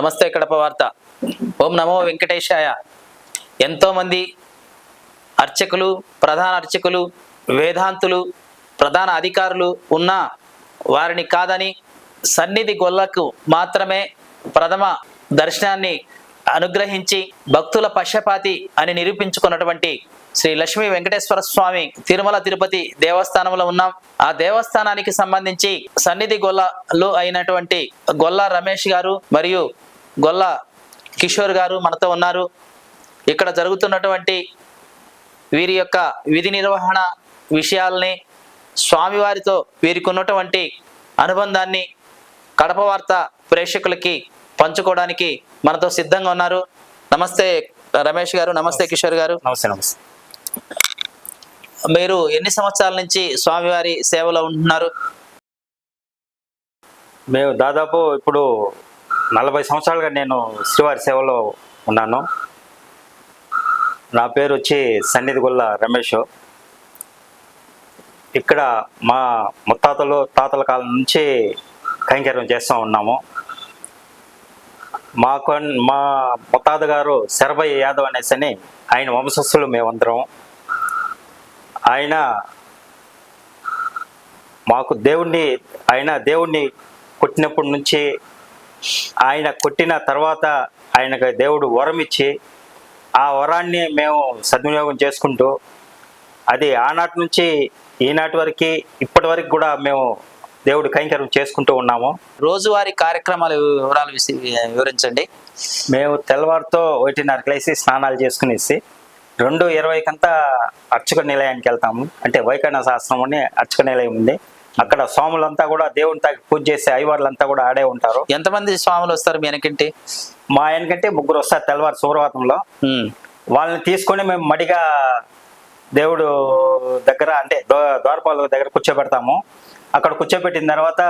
నమస్తే కడప వార్త. ఓం నమో వెంకటేశాయ. ఎంతోమంది అర్చకులు ప్రధాన అర్చకులు వేదాంతులు ప్రధాన అధికారులు ఉన్న వారిని కాదని సన్నిధి గొల్లకు మాత్రమే ప్రథమ దర్శనాన్ని అనుగ్రహించి భక్తుల పశ్చపాతి అని నిరూపించుకున్నటువంటి శ్రీ లక్ష్మీ వెంకటేశ్వర స్వామి తిరుమల తిరుపతి దేవస్థానంలో ఉన్నాం. ఆ దేవస్థానానికి సంబంధించి సన్నిధి గొల్లలు అయినటువంటి గొల్ల రమేష్ గారు మరియు గొల్ల కిషోర్ గారు మనతో ఉన్నారు. ఇక్కడ జరుగుతున్నటువంటి వీరి యొక్క విధి నిర్వహణ విషయాల్ని స్వామివారితో వీరికి ఉన్నటువంటి అనుబంధాన్ని కడప వార్త ప్రేక్షకులకి పంచుకోవడానికి మనతో సిద్ధంగా ఉన్నారు. నమస్తే రమేష్ గారు నమస్తే. కిషోర్ గారు. నమస్తే నమస్తే. మీరు ఎన్ని సంవత్సరాల నుంచి స్వామివారి సేవలో ఉంటున్నారు? మేము దాదాపు ఇప్పుడు నలభై సంవత్సరాలుగా నేను శ్రీవారి సేవలో ఉన్నాను. నా పేరు వచ్చి సన్నిధి గొల్ల రమేష్. ఇక్కడ మా ముత్తాతలు తాతల కాలం నుంచి కైంకర్యం చేస్తూ ఉన్నాము. మా కొన్ మా ముత్తాత గారు శరభయ్య యాదవ్ అనేసి అని ఆయన వంశస్థులు మేమందరం. ఆయన మాకు దేవుణ్ణి ఆయన దేవుణ్ణి కొట్టినప్పటి నుంచి ఆయన కొట్టిన తర్వాత ఆయనకు దేవుడు వరం ఇచ్చి ఆ వరాన్ని మేము సద్వినియోగం చేసుకుంటూ అది ఆనాటి నుంచి ఈనాటి వరకు ఇప్పటి వరకు కూడా మేము దేవుడి కైంకర్యం చేసుకుంటూ ఉన్నాము. రోజువారీ కార్యక్రమాల వివరాలు వివరించండి. మేము తెల్లవారితో ఒకటిన్నరకు లేసి స్నానాలు చేసుకునేసి రెండు ఇరవైకంతా అర్చక నిలయానికి వెళ్తాము. అంటే వైకన్న శాస్త్రం అని అర్చక నిలయం ఉంది. అక్కడ స్వాములంతా కూడా దేవుని తాకి పూజ చేసే అయ్యవార్లంతా కూడా ఆడే ఉంటారు. ఎంతమంది స్వాములు వస్తారు మీ వెనకంటి? మా ఆయనకంటే ముగ్గురు వస్తారు తెల్లవారు సూర్యవాతంలో వాళ్ళని తీసుకొని మేము మడిగా దేవుడు దగ్గర అంటే ద్వా- ద్వారపాల దగ్గర కూర్చోబెడతాము. అక్కడ కూర్చోబెట్టిన తర్వాత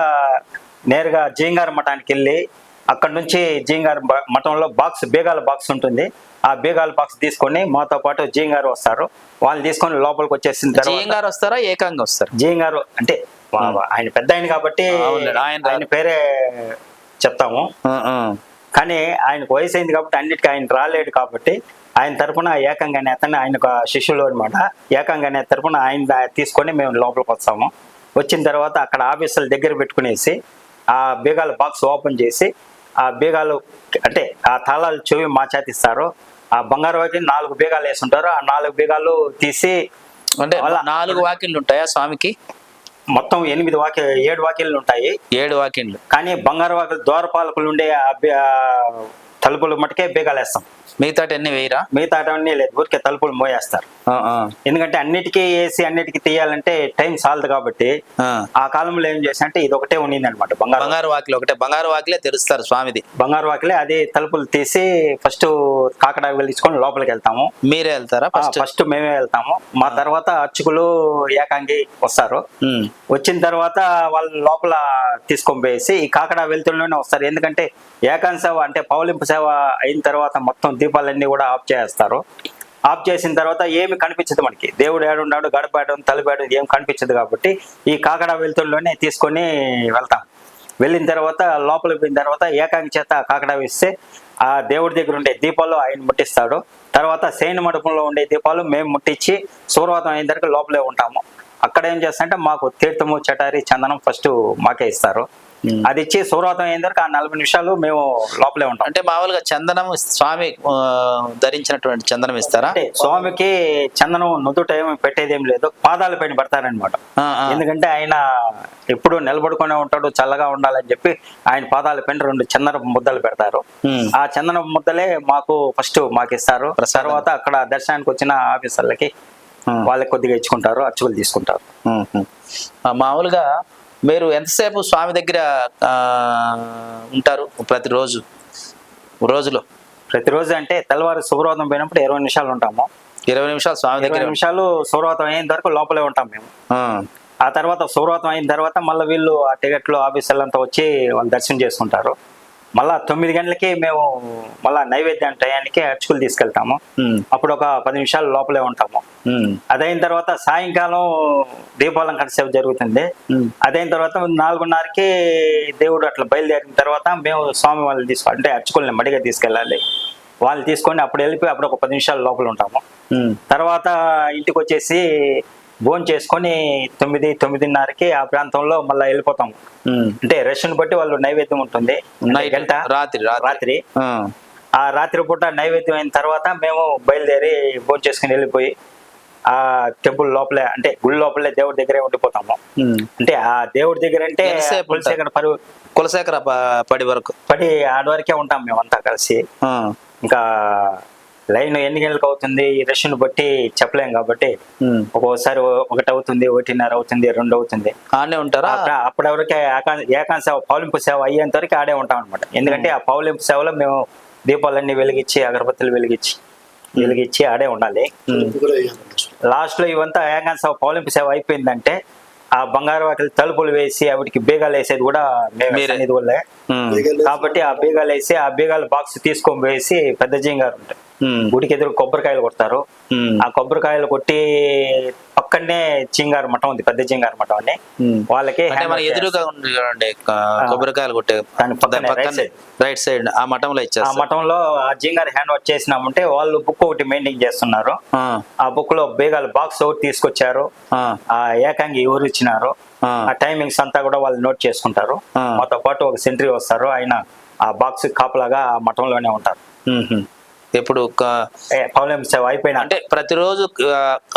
నేరుగా జీంగారు మఠానికి వెళ్ళి అక్కడ నుంచి జీంగారు మఠంలో బాక్స్ బీగాల బాక్స్ ఉంటుంది. ఆ బీగాల బాక్స్ తీసుకొని మాతో పాటు జీంగారు వస్తారు. వాళ్ళని తీసుకొని లోపలికి వచ్చేసిన తర్వాత గారు వస్తారా? ఏకంగా వస్తారు? జీంగారు అంటే ఆయన పెద్ద ఆయన కాబట్టి ఆయన. ఆయన పేరే చెప్తాము. కానీ ఆయనకు వయసు అయింది కాబట్టి అన్నిటికీ ఆయన రాలేడు కాబట్టి ఆయన తరపున ఏకంగానే అతను ఆయనకు శిష్యులు అనమాట ఏకంగానే తరపున ఆయన తీసుకొని మేము లోపలికి వస్తాము. వచ్చిన తర్వాత అక్కడ ఆఫీసుల దగ్గర పెట్టుకునేసి ఆ బీగాల బాక్స్ ఓపెన్ చేసి ఆ బీగాలు అంటే ఆ తాళాలు చెవి మా చేతిస్తారు ఆ బంగారు వాకి నాలుగు బీగాలు వేసి ఉంటారు ఆ నాలుగు బీగాలు తీసి అంటే నాలుగు వాకిళ్ళు ఉంటాయా స్వామికి? మొత్తం ఎనిమిది వాకి ఏడు వాకిళ్ళు ఉంటాయి. ఏడు వాకిళ్ళు కానీ బంగారు వాకిలు ద్వారపాలకులు ఉండే తలుపులు మటుకే బీగాలు వేస్తాం మిగతా ఎన్ని వేయరా? మిగతా అన్నీ లేదు. ఊరికే తలుపులు మోయేస్తారు. ఎందుకంటే అన్నిటికీ వేసి అన్నిటికీ తీయాలంటే టైం సాలదు కాబట్టి ఆ. కాలంలో ఏం చేసి అంటే ఇది ఒకటే ఉండింది అనమాట బంగారు బంగారు వాకిలి ఒకటే. బంగారు వాకిలే తెరుస్తారు స్వామిది. బంగారు వాకిలే అది తలుపులు తీసి ఫస్ట్ కాకడాకు వెళ్ళించుకొని లోపలికి వెళ్తాము. మీరే వెళ్తారా ఫస్ట్? ఫస్ట్ మేమే వెళ్తాము. మా తర్వాత అర్చకులు ఏకాంగి వస్తారు. వచ్చిన తర్వాత వాళ్ళు లోపల తీసుకొని పోయేసి ఈ కాకడా వెళ్తుల్లోనే వస్తారు. ఎందుకంటే సేవ అంటే పౌలింపు సేవ అయిన తర్వాత మొత్తం దీపాలన్నీ కూడా ఆఫ్ చేస్తారు. ఆఫ్ చేసిన తర్వాత ఏమి కనిపించదు మనకి. దేవుడు ఏడున్నాడు గడపాడు తలుపాడు ఏం కనిపించదు కాబట్టి ఈ కాకడా వెలుతుల్లోనే తీసుకొని వెళ్తాం. వెళ్ళిన తర్వాత లోపలికి పోయిన తర్వాత ఏకాంగి చేత కాకడా వేస్తే ఆ దేవుడి దగ్గర ఉండే దీపాలు ఆయన ముట్టిస్తాడు. తర్వాత శయన మండపంలో ఉండే దీపాలు మేము ముట్టించి సూర్యవాతం అయిన తర్వాత లోపలే ఉంటాము. అక్కడ ఏం చేస్తారంటే మాకు తీర్థము చటారి చందనం ఫస్ట్ మాకే ఇస్తారు. అది ఇచ్చి సూర్యవాతం అయిన తర్వాత ఆ నలభై నిమిషాలు మేము లోపలే ఉంటాం. అంటే మామూలుగా చందనం స్వామి ధరించినటువంటి చందనం ఇస్తారా? అంటే స్వామికి చందనం నుదుట ఏమి పెట్టేది ఏం లేదు. పాదాల పైన పెడతారనమాట. ఎందుకంటే ఆయన ఎప్పుడు నిలబడుకునే ఉంటాడు చల్లగా ఉండాలని చెప్పి ఆయన పాదాల పైన రెండు చందన ముద్దలు పెడతారు. ఉమ్. ఆ చందన ముద్దలే మాకు ఫస్ట్ మాకు ఇస్తారు. తర్వాత అక్కడ దర్శనానికి వచ్చిన ఆఫీసర్లకి ఉమ్. వాళ్ళకి కొద్దిగా ఇచ్చుకుంటారు అర్చకులు తీసుకుంటారు. మామూలుగా మీరు ఎంతసేపు స్వామి దగ్గర ఉంటారు ప్రతిరోజు? రోజులో? ప్రతిరోజు అంటే తెల్లవారు శుభ్రవాదం పోయినప్పుడు ఇరవై నిమిషాలు ఉంటాము. ఇరవై నిమిషాలు స్వామి దగ్గర నిమిషాలు శుభ్రవాతం అయిన వరకు లోపలే ఉంటాం మేము. ఆ, తర్వాత శుభ్రవాతం అయిన తర్వాత మళ్ళీ వీళ్ళు ఆ టికెట్లు ఆఫీసర్లంతా వచ్చి వాళ్ళు దర్శనం చేసుకుంటారు. మళ్ళా తొమ్మిది గంటలకి మేము మళ్ళా నైవేద్యం టయానికి అర్చకులు తీసుకెళ్తాము. అప్పుడు ఒక పది నిమిషాలు లోపలే ఉంటాము. అదైన తర్వాత సాయంకాలం దీపాలంకరణ సేవ జరుగుతుంది. అదైన తర్వాత నాలుగున్నరకి దేవుడు అట్లా బయలుదేరిన తర్వాత మేము స్వామి వాళ్ళని తీసుకో అంటే అర్చకుల్ని మడిగా తీసుకెళ్ళాలి. వాళ్ళు తీసుకొని అప్పుడు వెళ్ళిపోయి అప్పుడు ఒక పది నిమిషాలు లోపల ఉంటాము. తర్వాత ఇంటికి వచ్చేసి భోజనం చేసుకొని తొమ్మిది తొమ్మిదిన్నరకి ఆ ప్రాంతంలో మళ్ళీ వెళ్ళిపోతాము ఉమ్. అంటే రష్ను బట్టి వాళ్ళు నైవేద్యం ఉంటుంది. గంట రాత్రి రాత్రి. ఆ, రాత్రి పూట నైవేద్యం అయిన తర్వాత మేము బయలుదేరి భోజనం చేసుకుని వెళ్ళిపోయి ఆ టెంపుల్ లోపలే అంటే గుడి లోపలే దేవుడి దగ్గరే ఉండిపోతాము. అంటే ఆ దేవుడి దగ్గర అంటే కులశేఖర పరువు కులశేఖర పడి వరకు? పడి ఆడ వరకే ఉంటాం మేమంతా కలిసి. ఇంకా లైన్ ఎన్ని గంటలకు అవుతుంది? ఈ రష్ను బట్టి చెప్పలేం కాబట్టి. ఒక్కోసారి ఒకటి అవుతుంది ఒకటిన్నర అవుతుంది రెండు అవుతుంది ఆడనే ఉంటారా? అప్పుడు- అప్పటివరకే ఏకా- ఏకాంత సేవ పౌలింపు సేవ అయ్యేంత వరకు ఆడే ఉంటాం అనమాట ఎందుకంటే ఆ పౌలింపు సేవలో మేము దీపాలన్నీ వెలిగించి అగరబత్తులు వెలిగించి వెలిగించి ఆడే ఉండాలి. లాస్ట్లో ఇవంతా ఏకాంత సేవ పౌలింపు సేవ అయిపోయిందంటే ఆ బంగారు వాకిలి తలుపులు వేసి ఆవిడికి బీగాలు వేసేది కూడా మేము కాబట్టి ఆ బీగాలు వేసి ఆ బీగాల బాక్స్ తీసుకొని వేసి పెద్ద జింగారు ఉంటాయి గుడికి ఎదురు కొబ్బరికాయలు కొడతారు. ఆ కొబ్బరికాయలు కొట్టి పక్కనే చింగారు మఠం ఉంది పెద్ద చింగారు మఠం అని. వాళ్ళకి అంటే మన ఎదురుగా ఉంది చూడండి కొబ్బరికాయలు కొట్టే రైట్ సైడ్ ఆ మఠంలో ఆ ఇచ్చేస్తారు. మఠంలో ఆ జింగార్ హ్యాండ్ వర్క్ చేసినామంటే వాళ్ళు బుక్ ఒకటి మెయింటైన్ చేస్తున్నారు. ఆ, ఆ బుక్లో బేగాల బాక్స్ ఒకటి తీసుకొచ్చారు. ఆ, ఆ ఏకాంగి ఎవరు ఇచ్చినారు. ఆ, ఆ టైమింగ్స్ అంతా కూడా వాళ్ళు నోట్ చేసుకుంటారు. ఆ. మాతో పాటు ఒక సెంట్రీ వస్తారు. ఆయన ఆ బాక్స్ కాపలాగా ఆ మఠంలోనే ఉంటారు. ఇప్పుడు అయిపోయినా. అంటే ప్రతిరోజు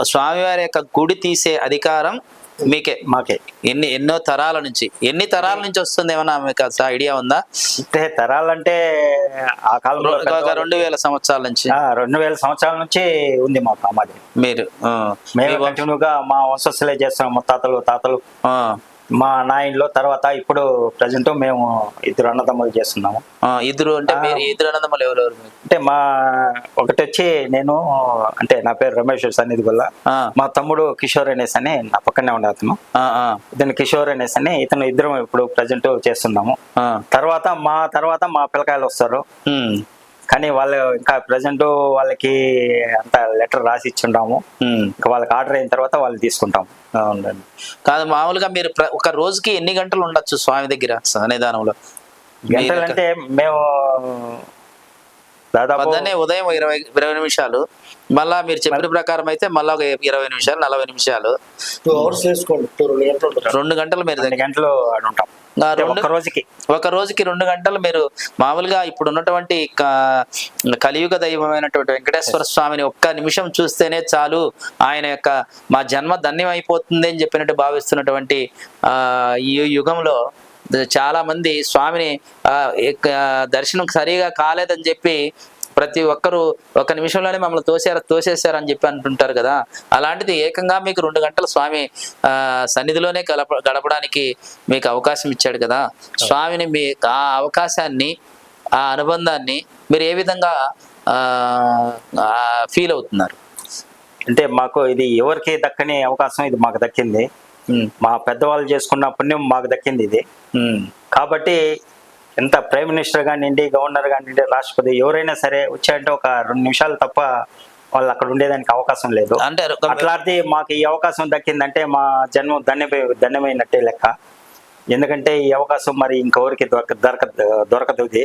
స్వామివారి యొక్క గుడి తీసే అధికారం మీకే. మాకే. ఎన్ని ఎన్నో తరాల నుంచి. ఎన్ని తరాల నుంచి వస్తుంది ఏమన్నా మీకు ఐడియా ఉందా? అంటే తరాలంటే ఆ కాలంలో రెండు వేల సంవత్సరాల నుంచి. రెండు వేల సంవత్సరాల నుంచి ఉంది ఆ మాది. మీరు మేము మీ కంటిన్యూగా మా వంశస్థులే చేస్తున్నాం ముత్తాతలు తాతలు. ఆ, మా నాయనలో తర్వాత ఇప్పుడు ప్రజెంట్ మేము ఇద్దరు అన్నదమ్ములు చేస్తున్నాము. ఇద్దరు అంటే మీరు ఇద్దరు అన్నదమ్ములు ఎవరెవరు అంటే మా ఒకటి వచ్చి నేను అంటే నా పేరు రమేష్ సన్నిధి వల్ల ఆ, మా తమ్ముడు కిషోర్ అనేసి అని నా పక్కనే ఉండే అతను. ఇతను కిషోర్ అనేసి అని ఇతను ఇద్దరం ఇప్పుడు ప్రజెంట్ చేస్తున్నాము. తర్వాత మా తర్వాత మా పిల్లకాయలు వస్తారు. కానీ వాళ్ళు ఇంకా ప్రజెంట్ వాళ్ళకి అంత లెటర్ రాసి ఇచ్చిండాము ఉమ్. ఇంకా వాళ్ళకి ఆర్డర్ అయిన తర్వాత వాళ్ళు తీసుకుంటాం అవునండి కాదు మామూలుగా మీరు ఒక రోజుకి ఎన్ని గంటలు ఉండొచ్చు స్వామి దగ్గర సన్నిధానంలో గంటలు అంటే మేము దాదాపు పొద్దున్నే ఉదయం ఇరవై ఇరవై నిమిషాలు. మళ్ళా మీరు చెప్పిన ప్రకారం అయితే మళ్ళా ఒక ఇరవై నిమిషాలు నలభై నిమిషాలు. రెండు గంటలు ఉంటుంది రెండు గంటలు మీరు గంటలు ఆడ ఉంటాం. ఒక్క రోజుకి. ఒక రోజుకి రెండు గంటలు మీరు మామూలుగా ఇప్పుడు ఉన్నటువంటి కలియుగ దైవమైనటువంటి వెంకటేశ్వర స్వామిని ఒక్క నిమిషం చూస్తేనే చాలు ఆయన యొక్క మా జన్మ ధన్యం అయిపోతుంది అని చెప్పినట్టు భావిస్తున్నటువంటి ఆ ఈ యుగంలో చాలా మంది స్వామిని దర్శనం సరిగా కాలేదని చెప్పి ప్రతి ఒక్కరు ఒక నిమిషంలోనే మమ్మల్ని తోసారు తోసేశారు అని చెప్పి అంటుంటారు కదా. అలాంటిది ఏకంగా మీకు రెండు గంటల స్వామి సన్నిధిలోనే గడప గడపడానికి మీకు అవకాశం ఇచ్చాడు కదా. స్వామిని మీ ఆ అవకాశాన్ని ఆ అనుబంధాన్ని మీరు ఏ విధంగా ఫీల్ అవుతున్నారు? అంటే మాకు ఇది ఎవరికి దక్కని అవకాశం ఇది మాకు దక్కింది. మా పెద్దవాళ్ళు చేసుకున్న పుణ్యం మాకు దక్కింది ఇది. ఉమ్, కాబట్టి ఎంత ప్రైమ్ మినిస్టర్ కానివ్వండి గవర్నర్ కానివ్వండి రాష్ట్రపతి ఎవరైనా సరే వచ్చాయంటే ఒక రెండు నిమిషాలు తప్ప వాళ్ళు అక్కడ ఉండేదానికి అవకాశం లేదు. అంటే అట్లాంటిది మాకు ఈ అవకాశం దక్కిందంటే మా జన్మ ధన్యమై ధన్యమైనట్టే లెక్క. ఎందుకంటే ఈ అవకాశం మరి ఇంకెవరికి దొరక దొరక దొరకదు ఇది.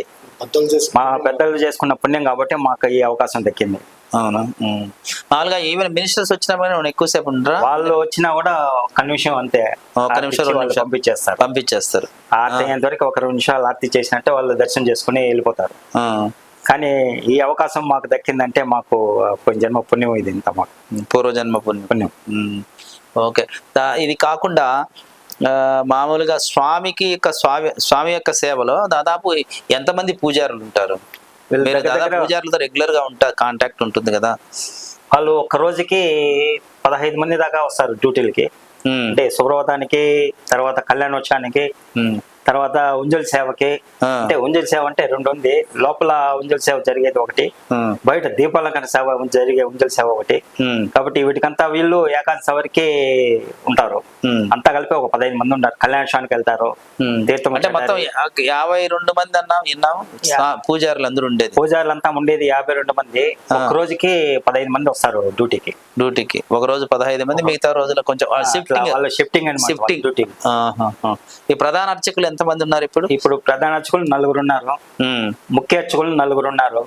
మా పెద్దలు చేసుకున్న పుణ్యం కాబట్టి మాకు ఈ అవకాశం దక్కింది. అవునా. మామూలుగా ఈవెన్ మినిస్టర్స్ వచ్చినప్పుడు నేను ఎక్కువసేపు ఉండరా? వాళ్ళు వచ్చినా కూడా ఒక్క నిమిషం అంతే. ఒక్క నిమిషం, రెండు నిమిషాలు. పంపించేస్తారు. పంపించేస్తారు. ఆర్తి అయ్యేంత వరకు ఒక రెండు నిమిషాలు ఆర్తి చేసినట్టే వాళ్ళు దర్శనం చేసుకుని వెళ్ళిపోతారు. కానీ ఈ అవకాశం మాకు దక్కిందంటే మాకు జన్మ పుణ్యం ఇది ఇంత మాకు. పూర్వజన్మ పుణ్యం. పుణ్యం. ఓకే. ఇది కాకుండా మామూలుగా స్వామికి యొక్క స్వామి స్వామి యొక్క సేవలో దాదాపు ఎంతమంది పూజారులు ఉంటారు? మీరు దాదాపు పూజారులతో రెగ్యులర్గా ఉంటారు కాంటాక్ట్ ఉంటుంది కదా. వాళ్ళు ఒక్క రోజుకి పదహైదు మంది దాకా వస్తారు డ్యూటీలకి. అంటే సుప్రభాతానికి తర్వాత కళ్యాణోత్సవానికి తర్వాత ఉంజల్ సేవకి. అంటే ఉంజల్ సేవ అంటే రెండు ఉంది లోపల ఉంజల్ సేవ జరిగేది ఒకటి. బయట దీపాలంకరణ సేవ జరిగే ఉంజల్ సేవ ఒకటి. కాబట్టి వీటికంతా వీళ్ళు ఏకాదశి వరకు ఉంటారు. అంతా కలిపి ఒక పదహైదు మంది ఉంటారు కళ్యాణానికి వెళ్తారు. తీర్థం అంటే మొత్తం యాభై రెండు మంది అన్నాం విన్నాం? పూజారులు అందరూ ఉండేది. పూజారులంతా ఉండేది యాభై రెండు మంది. ఒక రోజుకి పదహైదు మంది వస్తారు డ్యూటీకి. డ్యూటీకి. ఒక రోజు పదహైదు మంది మిగతా రోజుల కొంచెం షిఫ్టింగ్ వాళ్ళ షిఫ్టింగ్ షిఫ్టింగ్. డ్యూటీ ఈ ప్రధాన అర్చకులు ఎంత మంది ఉన్నారు ఇప్పుడు? ఇప్పుడు ప్రధాన అర్చకులు నలుగురు ఉన్నారు. ముఖ్య అర్చకులు నలుగురు ఉన్నారు.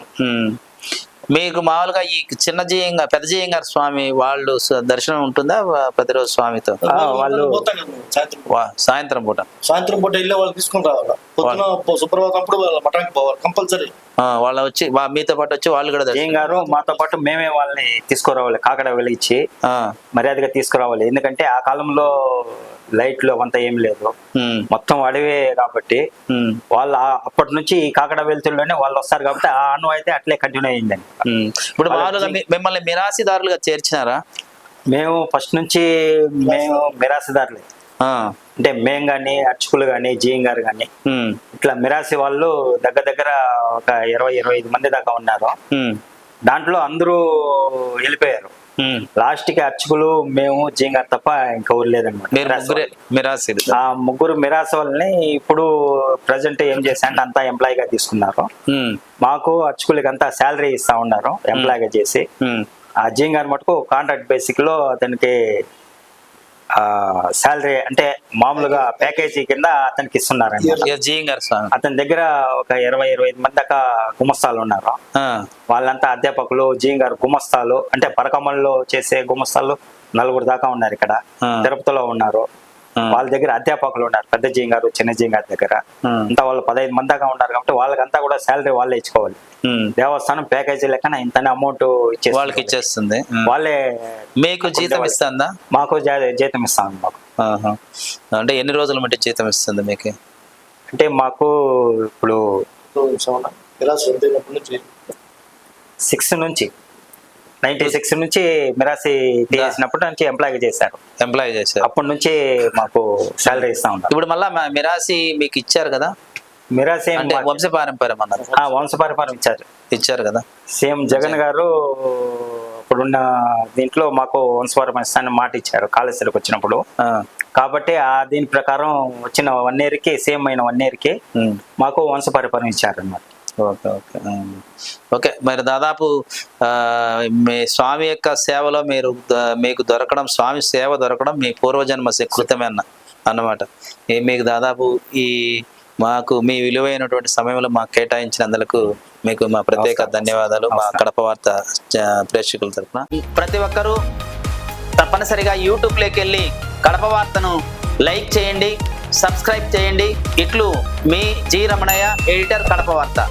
మీకు మామూలుగా ఈ చిన్న జీయంగా పెద్ద జీయంగారు స్వామి వాళ్ళు దర్శనం ఉంటుందా? ప్రతిరోజు స్వామితో? వాళ్ళు సాయంత్రం వా సాయంత్రం పూట. సాయంత్రం పూట. వెళ్ళి వాళ్ళు తీసుకుని రావాలి? పొద్దున సుప్రభాతం అప్పుడు వాళ్ళ మఠానికి పోవాలి కంపల్సరీ. ఆ, వాళ్ళు వచ్చి మీతో పాటు వచ్చి వాళ్ళు కూడా ఏం గారు మాతో పాటు మేమే వాళ్ళని తీసుకురావాలి కాకడ వెలిగించి ఆ, మర్యాదగా తీసుకురావాలి. ఎందుకంటే ఆ కాలంలో లైట్లు అవంతా ఏం లేదు. మొత్తం అడవే కాబట్టి వాళ్ళు అప్పటి నుంచి ఈ కాకడ వెళ్తుల్లోనే వాళ్ళు వస్తారు కాబట్టి ఆ అన్నం అయితే అట్లే కంటిన్యూ అయిందండి ఉమ్. ఇప్పుడు మీ- మిమ్మల్ని మిరాసిదారులుగా చేర్చినారా? మేము ఫస్ట్ నుంచి మేము మిరాసిదారులే. ఆ, అంటే మేము కానీ అర్చకులు కానీ జీఎం గారు కానీ ఇట్లా మిరాసి వాళ్ళు దగ్గర దగ్గర ఒక ఇరవై ఇరవై ఐదు మంది దాకా ఉన్నారు. దాంట్లో అందరూ వెళ్ళిపోయారు. లాస్ట్కి అర్చకులు మేము జీఎం గారు తప్ప ఇంకెవరు లేదనమాట మీరు ముగ్గురే మిరాసిలు ఆ ముగ్గురు మిరాసి వాళ్ళని ఇప్పుడు ప్రజెంట్ ఏం చేశారంటే అంతా ఎంప్లాయ్గా తీసుకున్నారు మాకు అర్చకులకి అంతా శాలరీ ఇస్తా ఉన్నారు ఎంప్లాయ్గా చేసి. ఆ జీఎం గారి మటుకు కాంట్రాక్ట్ బేసిక్లో అతనికి శాలరీ అంటే మామూలుగా ప్యాకేజీ కింద అతనికి ఇస్తున్నారు అతని దగ్గర ఒక ఇరవై ఇరవై ఐదు మంది దాకా గుమస్తాలు ఉన్నారు. ఆ, వాళ్ళంతా అధ్యాపకులు జీఎం గారు గుమస్తాలు అంటే పరకమల్లో చేసే గుమస్తాలు నలుగురు దాకా ఉన్నారు ఇక్కడ. తిరుపతిలో ఉన్నారు. వాళ్ళ దగ్గర అధ్యాపకులు ఉన్నారు. పెద్ద జీఎం గారు చిన్న జీఎం గారి దగ్గర. అంతా వాళ్ళు పదహైదు మంది దాకా ఉన్నారు కాబట్టి వాళ్ళకంతా కూడా శాలరీ వాళ్ళే ఇచ్చుకోవాలి. దేవస్థానం ప్యాకేజీ లెక్కన ఇంతనే అమౌంట్ ఇచ్చేసి వాళ్ళకి ఇచ్చేస్తుంది. వాళ్ళే మీకు జీతం ఇస్తుందా? మాకు జా- జీతం ఇస్తాం మాకు. అంటే ఎన్ని రోజుల మట్టి జీతం ఇస్తుంది మీకు? అంటే మాకు ఇప్పుడు సిక్స్ నుంచి. నైన్టీ సిక్స్ నుంచి మిరాసి తీసినప్పటి నుంచి ఎంప్లాయ్ చేశారు. ఎంప్లాయ్ చేశారు. అప్పటి నుంచి మాకు శాలరీ ఇస్తా ఉన్నారు. ఇప్పుడు మళ్ళా మిరాసి మీకు ఇచ్చారు కదా? మిరాసి అంటే వంశ పారంపర్యం అన్నారు. వంశపరిపాలన ఇచ్చారు. ఇచ్చారు కదా? సీఎం జగన్ గారు ఇప్పుడున్న దీంట్లో మాకు వంశపరిపాలన ఇస్తానని మాట ఇచ్చారు కాళేశ్వరికి వచ్చినప్పుడు. కాబట్టి ఆ దీని ప్రకారం వచ్చిన వన్ ఇయర్కి సేమ్ అయిన వన్ ఇయర్కి ఉమ్. మాకు వంశపరిపాలన ఇచ్చారు అన్నమాట ఓకే ఓకే. ఓకే మరి దాదాపు మీ స్వామి యొక్క సేవలో మీరు మీకు దొరకడం స్వామి సేవ దొరకడం మీ పూర్వజన్మ సుకృతమే అన్న అన్నమాట మీకు దాదాపు ఈ మాకు మీ విలువైనటువంటి సమయంలో మాకు కేటాయించినందుకు మీకు మా ప్రత్యేక. ధన్యవాదాలు మా. కడప వార్త ప్రేక్షకుల తరఫున ప్రతి ఒక్కరూ తప్పనిసరిగా యూట్యూబ్లోకి వెళ్ళి కడప వార్తను లైక్ చేయండి సబ్స్క్రైబ్ చేయండి ఇట్లు మీ జి రమణయ్య ఎడిటర్ కడప వార్త